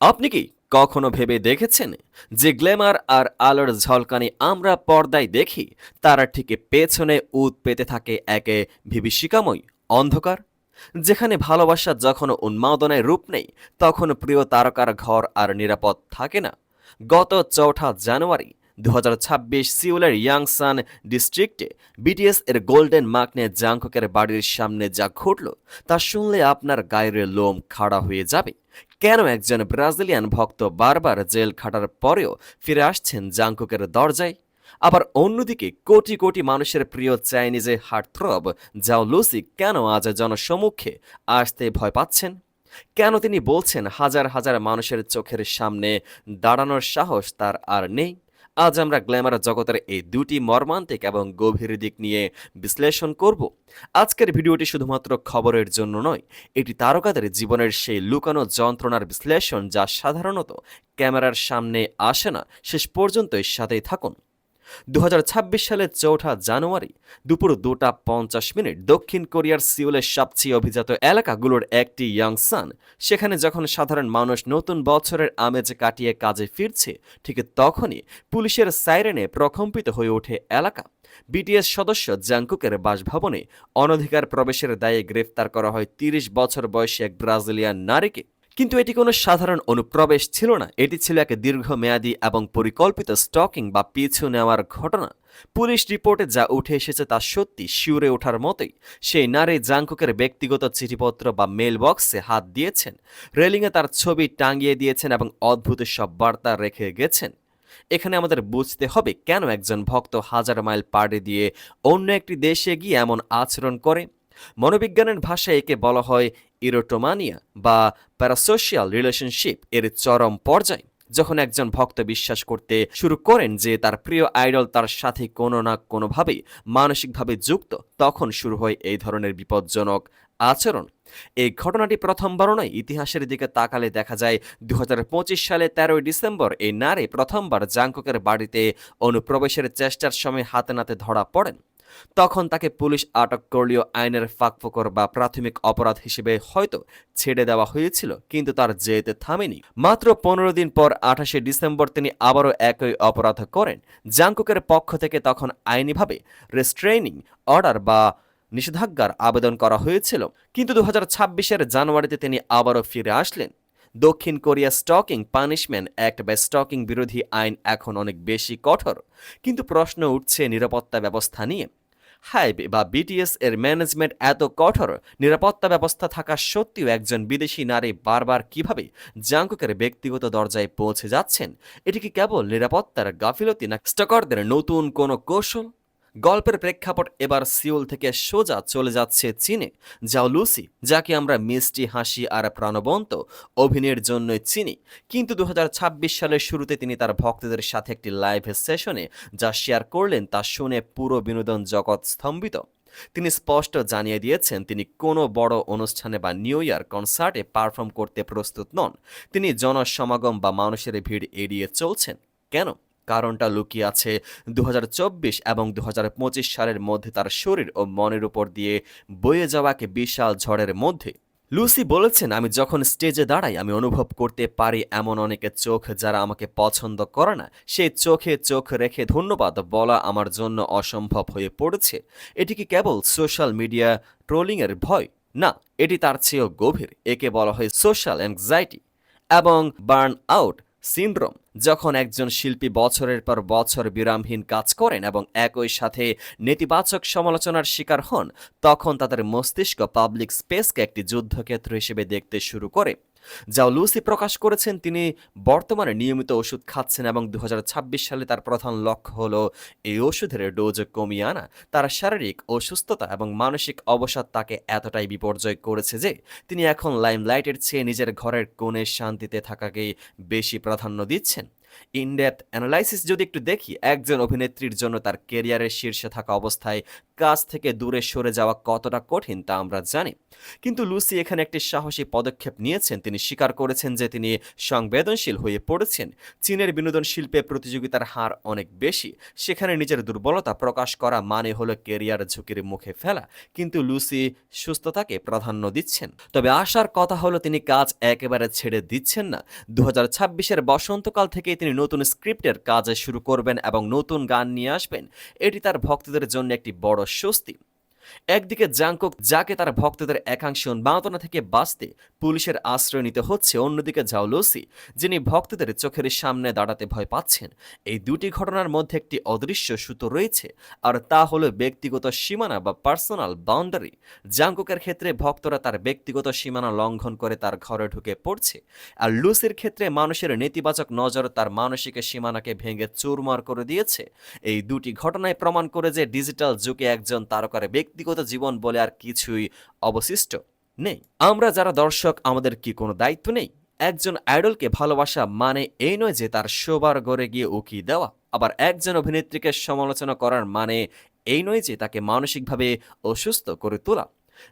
আপনি কি কখনো ভেবে দেখেছেন যে গ্ল্যামার আর আলোর ঝলকানি আমরা পর্দায় দেখি? তারা ঠিক পেছনে উত পেতে থাকে একে বিভীষিকাময় অন্ধকার, যেখানে ভালোবাসা যখন উন্মাদনায় রূপ নেই, তখন প্রিয় তারকার ঘর আর নিরাপদ থাকে না। গত চৌঠা জানুয়ারি দু হাজার ছাব্বিশ সিউলের ইয়াংসান ডিস্ট্রিক্টে বিটিএস এর গোল্ডেন মাকনে জাংককের বাড়ির সামনে যা ঘটল, তা শুনলে আপনার গায়ের লোম খাড়া হয়ে যাবে। কেন একজন ব্রাজিলিয়ান ভক্ত বারবার জেল খাটার পরেও ফিরে আসছেন জাংকুকের দরজায়? আবার অন্যদিকে কোটি কোটি মানুষের প্রিয় চাইনিজে হার্টথ্রব যাও লুসি কেন আজ জনসমুখে আসতে ভয় পাচ্ছেন? কেন তিনি বলছেন হাজার হাজার মানুষের চোখের সামনে দাঁড়ানোর সাহস তার আর নেই? আজ আমরা গ্ল্যামার জগতের এই দুটি মর্মান্তিক এবং গভীর দিক নিয়ে বিশ্লেষণ করব। আজকের ভিডিওটি শুধুমাত্র খবরের জন্য নয়, এটি তারকাদের জীবনের সেই লুকানো যন্ত্রণার বিশ্লেষণ যা সাধারণত ক্যামেরার সামনে আসে না। শেষ পর্যন্ত এর সাথেই থাকুন। দু হাজার ছাব্বিশ সালের চৌঠা জানুয়ারি দুপুর দুটা পঞ্চাশ মিনিট দক্ষিণ কোরিয়ার সিউলের সবচেয়ে অভিজাত এলাকাগুলোর একটি ইয়াংসান। সেখানে যখন সাধারণ মানুষ নতুন বছরের আমেজ কাটিয়ে কাজে ফিরছে, ঠিক তখনই পুলিশের সাইরেনে প্রকম্পিত হয়ে ওঠে এলাকা। বিটিএস সদস্য জাংকুকের বাসভবনে অনধিকার প্রবেশের দায়ে গ্রেফতার করা হয় তিরিশ বছর বয়সী এক ব্রাজিলিয়ান নারীকে। কিন্তু এটি কোনো সাধারণ অনুপ্রবেশ ছিল না। এটি ছিল এক দীর্ঘমেয়াদী এবং পরিকল্পিত স্টকিং বা পিছু নেওয়ার ঘটনা। পুলিশ রিপোর্টে যা উঠে এসেছে তা সত্যি শিউরে ওঠার মতোই। সেই নারী জাংকুকের ব্যক্তিগত চিঠিপত্র বা মেল বক্সে হাত দিয়েছেন। রেলিংয়ে তার ছবি টাঙিয়ে দিয়েছেন এবং অদ্ভুত সব বার্তা রেখে গেছেন। এখানে আমাদের বুঝতে হবে কেন একজন ভক্ত হাজার মাইল পাড়ি দিয়ে অন্য একটি দেশে গিয়ে এমন আচরণ করে। মনোবিজ্ঞানের ভাষায় একে বলা হয় ইরোটোমানিয়া বা প্যারাসোশিয়াল রিলেশনশিপ এর চরম পর্যায়। যখন একজন ভক্ত বিশ্বাস করতে শুরু করেন যে তার প্রিয় আইডল তার সাথে কোনো না কোনোভাবেই মানসিকভাবে যুক্ত, তখন শুরু হয় এই ধরনের বিপজ্জনক আচরণ। এই ঘটনাটি প্রথমবারও নয়, ইতিহাসের দিকে তাকালে দেখা যায় দু হাজার পঁচিশ সালে তেরোই ডিসেম্বর এই নারী প্রথমবার জাংককের বাড়িতে অনুপ্রবেশের চেষ্টার সময় হাতে নাতে ধরা পড়েন। তখন তাকে পুলিশ আটক করলেও আইনের ফাঁকফোকর বা প্রাথমিক অপরাধ হিসেবে হয়তো ছেড়ে দেওয়া হয়েছিল, কিন্তু তার যেতে থামেনি। মাত্র পনেরো দিন পর আঠাশে ডিসেম্বর তিনি আবারও একই অপরাধ করেন। জাংকুকের পক্ষ থেকে তখন আইনিভাবে রেস্ট্রেইনিং অর্ডার বা নিষেধাজ্ঞার আবেদন করা হয়েছিল, কিন্তু দু ছাব্বিশের জানুয়ারিতে তিনি আবারও ফিরে আসলেন। দক্ষিণ কোরিয়া স্টকিং পানিশমেন্ট অ্যাক্ট বা স্টকিং বিরোধী আইন এখন অনেক বেশি কঠোর, কিন্তু প্রশ্ন উঠছে নিরাপত্তা ব্যবস্থা নিয়ে। হাইব বা বিটিএস এর ম্যানেজমেন্ট এত কঠোর, নিরাপত্তা ব্যবস্থা থাকা সত্ত্বেও একজন বিদেশি নারী বারবার কীভাবে জাংকুকের ব্যক্তিগত দরজায় পৌঁছে যাচ্ছেন, এটি কি কেবল নিরাপত্তার গাফিলতি না স্টকারদের নতুন কোনো কৌশল? গল্পের প্রেক্ষাপট এবার সিওল থেকে সোজা চলে যাচ্ছে চীনে, যাও লুসি, যাকে আমরা মিষ্টি হাসি আর প্রাণবন্ত অভিনয়ের জন্য চিনি। কিন্তু দু হাজার ছাব্বিশ সালের শুরুতে তিনি তার ভক্তদের সাথে একটি লাইভ সেশনে যা শেয়ার করলেন তা শুনে পুরো বিনোদন জগৎ স্তম্ভিত। তিনি স্পষ্ট জানিয়ে দিয়েছেন, তিনি কোনো বড় অনুষ্ঠানে বা নিউ ইয়ার কনসার্টে পারফর্ম করতে প্রস্তুত নন। তিনি জনসমাগম বা মানুষের ভিড় এড়িয়ে চলছেন। কেন? কারণটা লুকিয়ে আছে দু হাজার চব্বিশ এবং দু হাজার পঁচিশ সালের মধ্যে তার শরীর ও মনের উপর দিয়ে বয়ে যাওয়াকে বিশাল ঝড়ের মধ্যে। লুসি বলেছেন, আমি যখন স্টেজে দাঁড়াই, আমি অনুভব করতে পারি এমন অনেকে চোখ যারা আমাকে পছন্দ করে না। সেই চোখে চোখ রেখে ধন্যবাদ বলা আমার জন্য অসম্ভব হয়ে পড়েছে। এটি কি কেবল সোশ্যাল মিডিয়া ট্রোলিংয়ের ভয়? না, এটি তার চেয়েও গভীর। একে বলা হয় সোশ্যাল অ্যাংজাইটি এবং বার্ন আউট সিন্ড্রোম। যখন একজন শিল্পী বছরের পর বছর বিরামহীন কাজ করেন এবং একই সাথে নেতিবাচক সমালোচনার শিকার হন, তখন তাদের মস্তিষ্ক পাবলিক স্পেসকে একটি যুদ্ধক্ষেত্র হিসেবে দেখতে শুরু করে। যাও লুসি প্রকাশ করেছেন তিনি বর্তমানে নিয়মিত ওষুধ খাচ্ছেন এবং দু হাজার ছাব্বিশ সালে তার প্রধান লক্ষ্য হল এই ওষুধের ডোজ কমিয়ে আনা। তার শারীরিক অসুস্থতা এবং মানসিক অবসাদ তাকে এতটাই বিপর্যয় করেছে যে তিনি এখন লাইমলাইটের চেয়ে নিজের ঘরের কোণে শান্তিতে থাকাকেই বেশি প্রাধান্য দিচ্ছেন। ইনডেপথ অ্যানালাইসিস যদি একটু দেখি, একজন অভিনেত্রীর জন্য তার কেরিয়ারের শীর্ষে থাকা অবস্থায় কাজ থেকে দূরে সরে যাওয়া কতটা কঠিন তা আমরা জানি। কিন্তু লুসি এখানে একটি সাহসী পদক্ষেপ নিয়েছেন। তিনি স্বীকার করেছেন যে তিনি সংবেদনশীল হয়ে পড়েছেন। চীনের বিনোদন শিল্পে প্রতিযোগিতার হার অনেক বেশি। সেখানে নিজের দুর্বলতা প্রকাশ করা মানে হলো কেরিয়ার ঝুঁকির মুখে ফেলা। কিন্তু লুসি সুস্থতাকে প্রাধান্য দিচ্ছেন। তবে আশার কথা হলো তিনি কাজ একেবারে ছেড়ে দিচ্ছেন না। দু হাজার বসন্তকাল থেকেই তিনি নতুন স্ক্রিপ্টের কাজ শুরু করবেন এবং নতুন গান নিয়ে আসবেন। এটি তার ভক্তদের জন্য একটি বড় що з тим? একদিকে জাংকুক যাকে তার ভক্তদের একাংশ উন্মাদনা থেকে বাঁচতে পুলিশের আশ্রয় নিতে হচ্ছে, অন্যদিকে জাওলসি, যিনি ভক্তদের চোখের সামনে দাঁড়াতে ভয় পাচ্ছেন, এই দুটি ঘটনার মধ্যে একটি অদৃশ্য সুতো রয়েছে, আর তা হলো ব্যক্তিগত সীমানা বা পার্সোনাল বাউন্ডারি। জাংকুকের ক্ষেত্রে ভক্তরা তার ব্যক্তিগত সীমানা লঙ্ঘন করে তার ঘরে ঢুকে পড়ছে, আর লুসির ক্ষেত্রে মানুষের নেতিবাচক নজর তার মানসিক সীমানাকে ভেঙে চুরমার করে দিয়েছে। এই দুটি ঘটনায় প্রমাণ করে যে ডিজিটাল যুগে একজন তারকার ব্যক্তিগত জীবন বলে আর কিছুই অবশিষ্ট নেই। আমরা যারা দর্শক, আমাদের কি কোনো দায়িত্ব নেই? একজন আইডলকে ভালোবাসা মানে এই নয় যে তার শোবার ঘরে গিয়ে উকি দেওয়া। আবার একজন অভিনেত্রীকে সমালোচনা করার মানে এই নয় যে তাকে মানসিকভাবে অসুস্থ করে তোলা।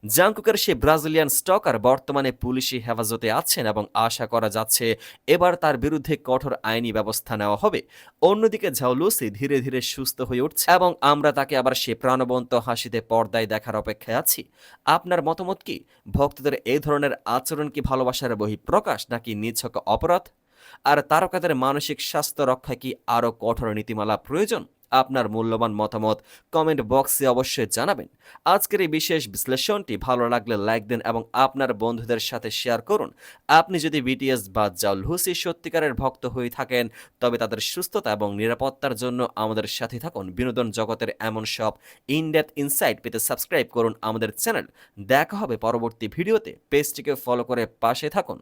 জাংকুকের সে ব্রাজিলিয়ান স্টকার বর্তমানে পুলিশি হেফাজতে আছেন এবং আশা করা যাচ্ছে এবার তার বিরুদ্ধে কঠোর আইনি ব্যবস্থা নেওয়া হবে। অন্যদিকে ঝাউলুসি ধীরে ধীরে সুস্থ হয়ে উঠছে এবং আমরা তাকে আবার সে প্রাণবন্ত হাসিতে পর্দায় দেখার অপেক্ষায় আছি। আপনার মতামত কি? ভক্তদের এই ধরনের আচরণ কি ভালোবাসার বহিঃপ্রকাশ নাকি নিছক অপরাধ? আর তারকাদের মানসিক স্বাস্থ্য রক্ষায় কি আরও কঠোর নীতিমালা প্রয়োজন? আপনার মূল্যবান মতামত কমেন্ট বক্সে অবশ্যই জানাবেন। আজকের এই বিশেষ বিশ্লেষণটি ভালো লাগলে লাইক দিন এবং আপনার বন্ধুদের সাথে শেয়ার করুন। আপনি যদি বিটিএস বা জাউল হুসি সত্যিকারের ভক্ত হয়ে থাকেন, তবে তাদের সুস্থতা এবং নিরাপত্তার জন্য আমাদের সাথে থাকুন। বিনোদন জগতের এমন সব ইনডেপথ ইনসাইট পেতে সাবস্ক্রাইব করুন আমাদের চ্যানেল। দেখা হবে পরবর্তী ভিডিওতে। পেজটিকে ফলো করে পাশে থাকুন।